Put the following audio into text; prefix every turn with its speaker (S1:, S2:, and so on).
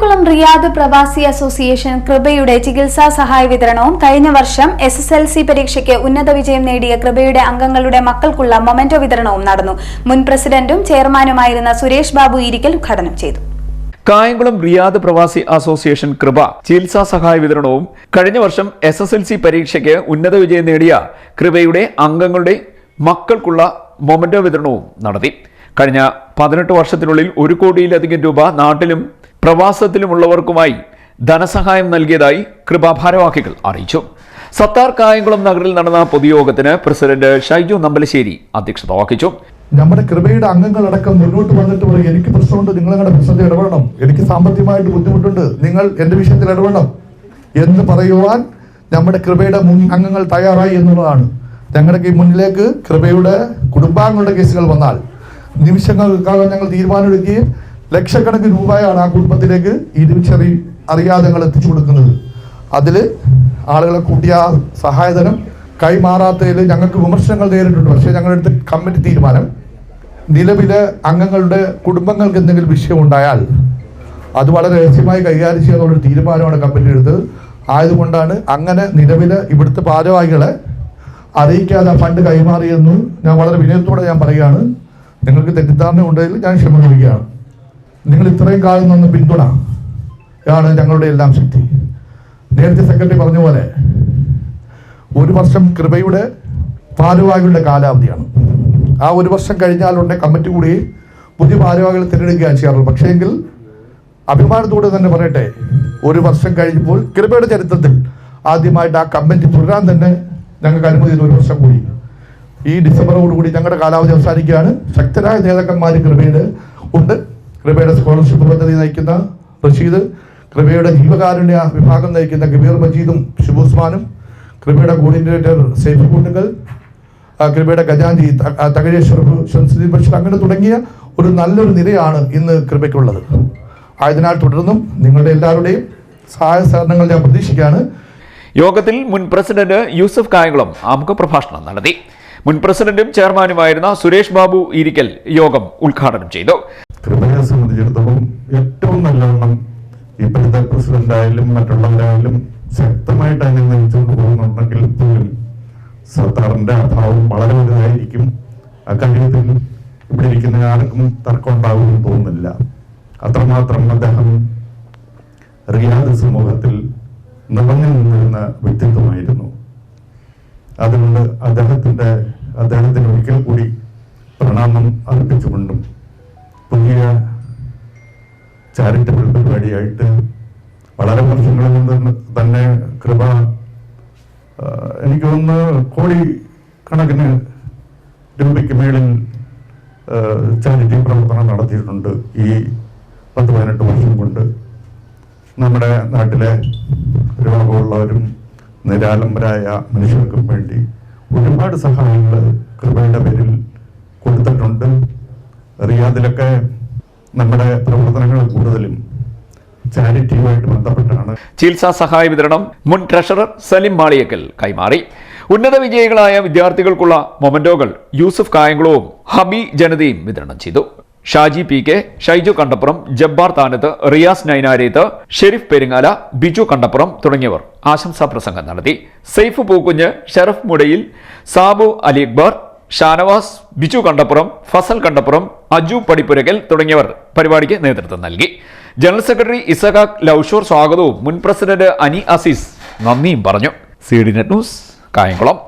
S1: Kayamkulam Riyadh പ്രവാസി association കൃപയുടെ ചികിത്സാ സഹായ വിതരണവും കഴിഞ്ഞ വർഷം എസ് എസ് എൽ സി പരീക്ഷയ്ക്ക് ഉന്നത വിജയം നേടിയ കൃപയുടെ അംഗങ്ങളുടെ മക്കൾക്കുള്ള മൊമെന്റോ വിതരണവും നടന്നു. മുൻ പ്രസിഡന്റും ചെയർമാനുമായിരുന്ന സുരേഷ് ബാബു ഇരിക്കൽ ഉദ്ഘാടനം ചെയ്തു.
S2: കായംകുളം റിയാദ് പ്രവാസി അസോസിയേഷൻ കൃപ ചികിത്സാ സഹായ വിതരണവും കഴിഞ്ഞ വർഷം എസ് എസ് എൽ സി പരീക്ഷയ്ക്ക് ഉന്നത വിജയം നേടിയ കൃപയുടെ അംഗങ്ങളുടെ മക്കൾക്കുള്ള മൊമെന്റോ വിതരണവും നടത്തി. കഴിഞ്ഞ പതിനെട്ട് വർഷത്തിനുള്ളിൽ ഒരു കോടിയിലധികം രൂപ നാട്ടിലും പ്രവാസത്തിലുമുള്ളവർക്കുമായി ധനസഹായം നൽകിയതായി കൃപാഭാരവാഹികൾ അറിയിച്ചു. സത്താർ കായംകുളം നഗറിൽ നടന്ന പൊതുയോഗത്തിന് പ്രസിഡന്റ് ഷൈജു നമ്പലശ്ശേരി അധ്യക്ഷത വഹിച്ചു.
S3: നമ്മുടെ കൃപയുടെ അംഗങ്ങളടക്കം മുന്നോട്ട് വന്നിട്ട് പറയും. എനിക്ക് പ്രശ്നമുണ്ട്. നിങ്ങൾ നിങ്ങളുടെ പ്രശ്നത്തിൽ ഇടപെടണം. എനിക്ക് സാമ്പത്തികമായിട്ട് ബുദ്ധിമുട്ടുണ്ട്. നിങ്ങൾ എന്റെ വിഷയത്തിൽ ഇടപെടണം. എന്ന് പറയുവാൻ നമ്മുടെ കൃപയുടെ മുൻ അംഗങ്ങൾ തയ്യാറായി എന്നുള്ളതാണ്. ഞങ്ങളുടെ മുന്നിലേക്ക് കൃപയുടെ കുടുംബാംഗങ്ങളുടെ കേസുകൾ വന്നാൽ നിമിഷങ്ങൾക്കകം ഞങ്ങൾ തീരുമാനമെടുക്കുകയും ലക്ഷക്കണക്കിന് രൂപയാണ് ആ കുടുംബത്തിലേക്ക് ഈ തിരിച്ചറി അറിയാതെ ഞങ്ങൾ എത്തിച്ചു കൊടുക്കുന്നത്. അതിൽ ആളുകളെ കൂട്ടിയ സഹായധനം കൈമാറാത്തതിൽ ഞങ്ങൾക്ക് വിമർശനങ്ങൾ നേരിട്ടുണ്ട് പക്ഷേ ഞങ്ങളെടുത്ത കമ്മിറ്റി തീരുമാനം നിലവിലെ അംഗങ്ങളുടെ കുടുംബങ്ങൾക്ക് എന്തെങ്കിലും വിഷയം ഉണ്ടായാൽ അത് വളരെ രഹസ്യമായി കൈകാര്യം ചെയ്യാനുള്ളൊരു തീരുമാനമാണ് കമ്മിറ്റി എടുത്തത്. ആയതുകൊണ്ടാണ് അങ്ങനെ നിലവിലെ ഇവിടുത്തെ ഭാരവാഹികളെ അറിയിക്കാതെ ഫണ്ട് കൈമാറിയെന്ന് ഞാൻ വളരെ വിനയത്തോടെ ഞാൻ പറയുകയാണ്. നിങ്ങൾക്ക് തെറ്റിദ്ധാരണ ഉണ്ടെങ്കിൽ ഞാൻ ക്ഷമ ചോദിക്കുകയാണ്. നിങ്ങൾ ഇത്രയും കാലം നിന്ന് പിന്തുണ. ആണ് ഞങ്ങളുടെ എല്ലാം ശക്തി. നേരത്തെ സെക്രട്ടറി പറഞ്ഞ പോലെ ഒരു വർഷം കൃപയുടെ ഭാരവാഹികളുടെ കാലാവധിയാണ്. ആ ഒരു വർഷം കഴിഞ്ഞാലുണ്ടെ കമ്മിറ്റി കൂടി പുതിയ ഭാരവാഹികളെ തിരഞ്ഞെടുക്കുകയാണ് ചെയ്യാറുള്ളത്. പക്ഷേ എങ്കിൽ അഭിമാനത്തോടെ തന്നെ പറയട്ടെ ഒരു വർഷം കഴിഞ്ഞപ്പോൾ കൃപയുടെ ചരിത്രത്തിൽ ആദ്യമായിട്ട് ആ കമ്മിറ്റി തുടരാൻ തന്നെ ഞങ്ങൾക്ക് അനുമതി ഒരു വർഷം കൂടി. ഈ ഡിസംബറോടുകൂടി ഞങ്ങളുടെ കാലാവധി അവസാനിക്കുകയാണ്. ശക്തരായ നേതാക്കന്മാർ കൃപയുടെ ഉണ്ട്. കൃപയുടെ സ്കോളർഷിപ്പ് പദ്ധതി നയിക്കുന്ന റഷീദ് കൃപയുടെ ജീവകാരുണ്യ വിഭാഗം നയിക്കുന്ന കബീർ മജീദും ഷിബുസ്മാനും കൃപയുടെ കോർഡിനേറ്റർ സേഫ് കുണ്ടുകൾ കൃപയുടെ ഖജാൻജി ത- ആ, തകഴേശ്വർ ഷംസുദ്ദീൻ ബഷീർ അങ്ങനെ തുടങ്ങിയ ഒരു നല്ലൊരു നിരയാണ് ഇന്ന് കൃപയ്ക്കുള്ളത്. ആയതിനാൽ തുടർന്നും നിങ്ങളുടെ എല്ലാവരുടെയും സഹായ സഹകരണങ്ങൾ ഞാൻ പ്രതീക്ഷിക്കുകയാണ്.
S2: യോഗത്തിൽ മുൻ പ്രസിഡന്റ് യൂസഫ് കായംകുളം ആമുഖ പ്രഭാഷണം നടത്തി. മുൻ പ്രസിഡന്റും ചെയർമാനുമായിരുന്ന സുരേഷ് ബാബു ഇരിക്കൽ യോഗം ഉദ്ഘാടനം ചെയ്തു.
S4: കൃപയെ സംബന്ധിച്ചിടത്തോളം ഏറ്റവും നല്ലവണ്ണം ഇപ്പോഴത്തെ പ്രസിഡന്റ് ആയാലും മറ്റുള്ളവരായാലും ശക്തമായിട്ട് അതിനെ നയിച്ചുകൊണ്ട് പോകുന്നുണ്ടെങ്കിൽ പോലും സർക്കാരിന്റെ അഭാവം വളരെ വലുതായിരിക്കും. അക്കാര്യത്തിൽ ഇവിടെ ഇരിക്കുന്ന ആർക്കും തർക്കം ഉണ്ടാകുമെന്ന് തോന്നുന്നില്ല. അത്രമാത്രം അദ്ദേഹം റിയാദ് സമൂഹത്തിൽ നിറഞ്ഞു നിന്നിരുന്ന വ്യക്തിത്വമായിരുന്നു. അതുകൊണ്ട് അദ്ദേഹത്തിന്റെ അദ്ദേഹത്തിന് ഒരിക്കൽ കൂടി ചാരിറ്റബിൾ പരിപാടിയായിട്ട് വളരെ വർഷങ്ങളിൽ നിന്ന് തന്നെ കൃപ എനിക്ക് തോന്നുന്നു കോടി കണക്കിന് രൂപയ്ക്ക് മേളിൽ ചാരിറ്റി പ്രവർത്തനം നടത്തിയിട്ടുണ്ട് ഈ പത്ത് പതിനെട്ട് വർഷം കൊണ്ട്. നമ്മുടെ നാട്ടിലെ രോഗമുള്ളവരും നിരാലംബരായ മനുഷ്യർക്കും വേണ്ടി ഒരുപാട് സഹായങ്ങൾ കൃപയുടെ പേരിൽ കൊടുത്തിട്ടുണ്ട്. റിയാദിലൊക്കെ നമ്മുടെ പ്രവർത്തനങ്ങൾ കൂടുതലും ചാരിറ്റിയുമായിട്ട് ബന്ധപ്പെട്ടാണ്.
S2: ചികിത്സാ സഹായ വിതരണം മുൻ ട്രഷറർ സലിം മാളിയക്കൽ കൈമാറി. ഉന്നത വിജയികളായ വിദ്യാർത്ഥികൾക്കുള്ള മൊമന്റോകൾ യൂസഫ് കായംകുളവും ഹബി ജനതയും വിതരണം ചെയ്തു. ഷാജി പി കെ ഷൈജു കണ്ടപ്പുറം ജബ്ബാർ താനത്ത് റിയാസ് നൈനാരേത്ത് ഷെരീഫ് പെരുങ്ങാല ബിജു കണ്ടപ്പുറം തുടങ്ങിയവർ ആശംസാ പ്രസംഗം നടത്തി. സെയ്ഫ് പൂക്കുഞ്ഞ് ഷെറഫ് മുടയിൽ സാബു അലി അക്ബർ ഷാനവാസ് ബിജു കണ്ടപ്പുറം ഫസൽ കണ്ടപ്പുറം അജു പടിപ്പുരകൽ തുടങ്ങിയവർ പരിപാടിക്ക് നേതൃത്വം നൽകി. ജനറൽ സെക്രട്ടറി ഇസഖാഖ് ലൌഷോർ സ്വാഗതവും മുൻ പ്രസിഡന്റ് അനി അസീസ് നന്ദിയും പറഞ്ഞു. C D net news Kayamkulam.